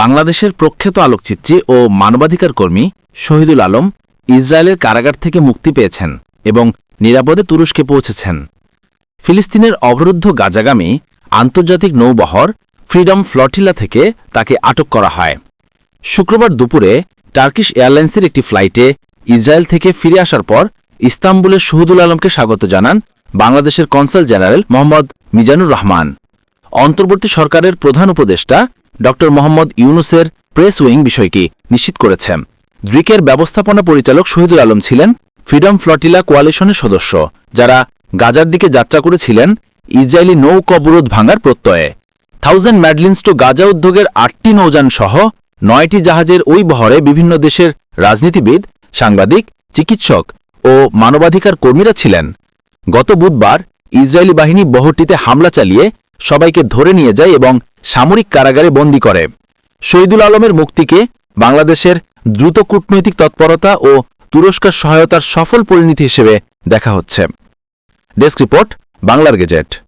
বাংলাদেশের প্রখ্যাত আলোকচিত্রী ও মানবাধিকার কর্মী শহীদুল আলম ইসরায়েলের কারাগার থেকে মুক্তি পেয়েছেন এবং নিরাপদে তুরস্কে পৌঁছেছেন। ফিলিস্তিনের অবরুদ্ধ গাজাগামী আন্তর্জাতিক নৌবহর ফ্রিডম ফ্লটিলা থেকে তাকে আটক করা হয়। শুক্রবার দুপুরে টার্কিশ এয়ারলাইন্সের একটি ফ্লাইটে ইসরায়েল থেকে ফিরে আসার পর ইস্তাম্বুলের শহীদুল আলমকে স্বাগত জানান বাংলাদেশের কনসাল জেনারেল মোহাম্মদ মিজানুর রহমান। অন্তর্বর্তী সরকারের প্রধান উপদেষ্টা ড মোহাম্মদ ইউনুসের প্রেস উইং বিষয়টি নিশ্চিত করেছে দ্রিকের ব্যবস্থাপনা পরিচালক শহীদুল আলম ছিলেন ফ্রিডম ফ্লটিলা কোয়ালিশনের সদস্য, যারা গাজার দিকে যাত্রা করেছিলেন ইসরায়েলি নৌক অবরোধ ভাঙার প্রত্যয়ে। থাউজেন্ড ম্যাডলিন্স টু গাজা উদ্যোগের আটটি নৌযান সহ নয়টি জাহাজের ওই বহরে বিভিন্ন দেশের রাজনীতিবিদ, সাংবাদিক, চিকিৎসক ও মানবাধিকার কর্মীরা ছিলেন। গত বুধবার ইসরায়েলি বাহিনী বহরটিতে হামলা চালিয়ে সবাইকে ধরে নিয়ে যায় এবং সামরিক কারাগারে বন্দী করে। শহীদুল আলমের মুক্তিকে বাংলাদেশের দ্রুত কূটনৈতিক তৎপরতা ও তুরস্কার সহায়তার সফল পরিণতি হিসেবে দেখা হচ্ছে। ডেস্ক রিপোর্ট, বাংলার গেজেট।